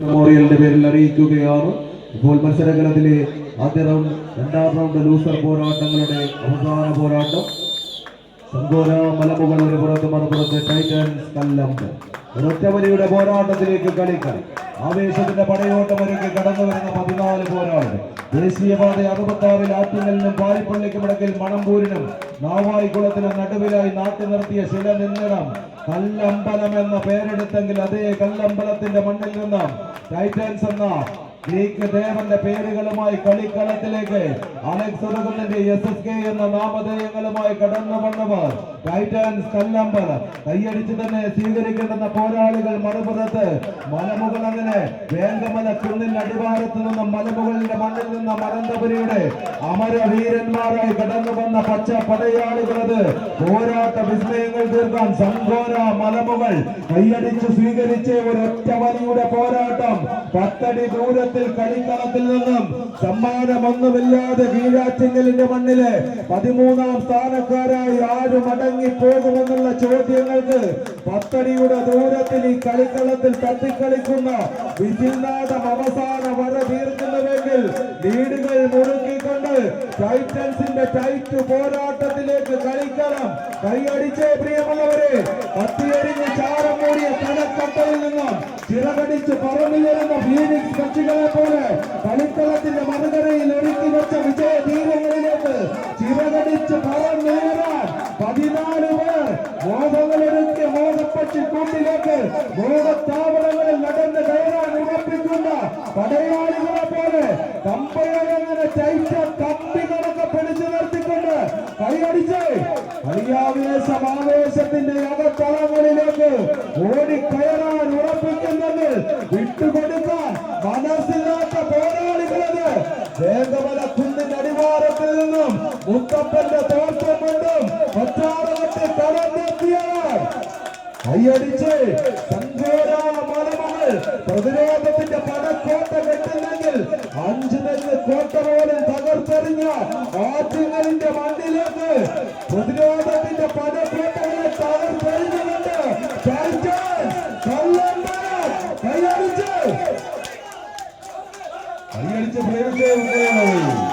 മെമ്മോറിയലിന്റെ പേരിൽ അറിയിക്കുകയാണ്. ഇപ്പോൾ മത്സരകലത്തിലെ ആദ്യ റൗണ്ട് രണ്ടാം റൗണ്ട് ലൂസർ പോരാട്ടങ്ങളുടെ അവസാന പോരാട്ടം. സങ്കോല മലമുകൾ ഒരു പുറത്ത് മറുപുറത്ത് ടൈറ്റൻസ് കല്ലമ്പ്. ഒരൊറ്റവലിയുടെ പോരാട്ടത്തിലേക്ക് കളിക്കാൻ ആവേശത്തിന്റെ പടയോട്ടമൊരുക്കി കടന്നു വരുന്ന പതിനാല് പോരാളികൾ. ദേശീയപാത അറുപത്തി ആറിൽ ആറ്റുങ്ങലിനും പാരിപ്പള്ളിക്കും ഇടയ്ക്കിൽ മണമ്പൂരിനും നാവായിക്കുളത്തിനും നടുവിലായി നാട്ടി നിർത്തിയ ശില നിന്നിടം കല്ലമ്പലം എന്ന പേരെടുത്തെങ്കിൽ അതേ കല്ലമ്പലത്തിന്റെ മണ്ണിൽ നിന്ന് ടൈറ്റൻസ് എന്ന? ഗ്രീക്ക് ദേവന്റെ പേരുകളുമായി കളിക്കളത്തിലേക്ക് അലക്സ് ഉറകുന്നതിന്റെ എസ് എസ് കെ എന്ന നാമധേയങ്ങളുമായി കടന്നു വന്നവർ. ടൈറ്റൻസ് കൈയടിച്ച് തന്നെ സ്വീകരിക്കേണ്ടുന്ന പോരാളികൾ മറുപുറത്ത് മലമുകൾ അങ്ങനെ വേങ്കമല കുന്നിൻ അടിവാരത്ത് നിന്നും മലമുകളിന്റെ മണ്ണിൽ നിന്ന് മരന്തപുരിയുടെ അമരവീരന്മാരായി കടന്നു വന്ന പച്ച പടയാളികളത് പോരാട്ട വിസ്മയങ്ങൾ തീർക്കാൻ സംഘോര മലമുകൾ കൈയടിച്ച് സ്വീകരിച്ച ഒരൊറ്റ വലിയുടെ പോരാട്ടം. പത്തടി ദൂരത്തിൽ കളിക്കളത്തിൽ നിന്നും സമ്മാനമൊന്നുമില്ലാതെ കീഴാറ്റിങ്ങലിന്റെ മണ്ണിൽ പതിമൂന്നാം സ്ഥാനക്കാരായി ആരും അടങ്ങി പോകുമെന്നുള്ള ചോദ്യങ്ങൾക്ക് പത്തടിയുടെ ദൂരത്തിൽ ഈ കളിക്കളത്തിൽ തട്ടിക്കളിക്കുന്ന വിജിൽനാഥം അവസാന വര തീർക്കുന്നുവെങ്കിൽ വീടുകൾ മുറുക്കിക്കൊണ്ട് ടൈറ്റൻസിന്റെ ടൈറ്റ് പോരാട്ടത്തിലേക്ക് കളിക്കണം. കൈയടിച്ചേ പ്രിയമുള്ളവരെ കത്തിയരിഞ്ഞ് ചാരം മൂടിയ തലക്കട്ടയിൽ നിന്നും ചിറകടിച്ച് പറന്നുയരുന്ന ഫീനിക്സ് കക്ഷികളെ പോലെ കളിക്കളത്തിന്റെ മറുകരയിൽ ഒരുക്കി വെച്ച വിജയ തീരങ്ങളിലേക്ക് ചിറകടിച്ച് പറന്നുയരാൻ പതിനാല് പേർ മോഹങ്ങളൊരുക്കിയ മോഹപ്പക്ഷി കൂട്ടിലേക്ക് മോഹത്താവളങ്ങളിൽ നടന്ന് കയറാൻ ഉറപ്പിക്കുന്ന പടയാളികളെ പോലെ കമ്പയങ്ങനെ ചൈറ്റ കമ്പി കണക്കെ പിടിച്ചു നിർത്തിക്കൊണ്ട് കൈയടിച്ച് കളിയാവേശം ആവേശത്തിന്റെ അകത്തളങ്ങളിലേക്ക് ഓടിക്കയറാൻ മുത്തപ്പന്റെ തോട്ടം കൊണ്ടും ഒറ്റാറകത്ത് കടന്നെത്തിയവർ കൈയടിച്ച് മലമകൾ പ്രതിരോധത്തിന്റെ പടക്കോട്ട കെട്ടുന്നെങ്കിൽ അഞ്ചു നെല്ല് കോട്ട പോലും തകർത്തെറിഞ്ഞ ആറ്റുങ്ങലിന്റെ മണ്ണിലേക്ക് പ്രതിരോധത്തിന്റെ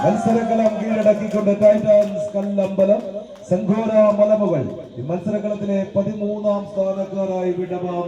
മത്സരക്കലം കീഴടക്കിക്കൊണ്ട് ടൈറ്റൻസ് കല്ലമ്പലം സംഘോര മലമുകൾ. ഈ മത്സരക്കളത്തിലെ പതിമൂന്നാം സ്ഥാനക്കാരായി വിടവാങ്ങും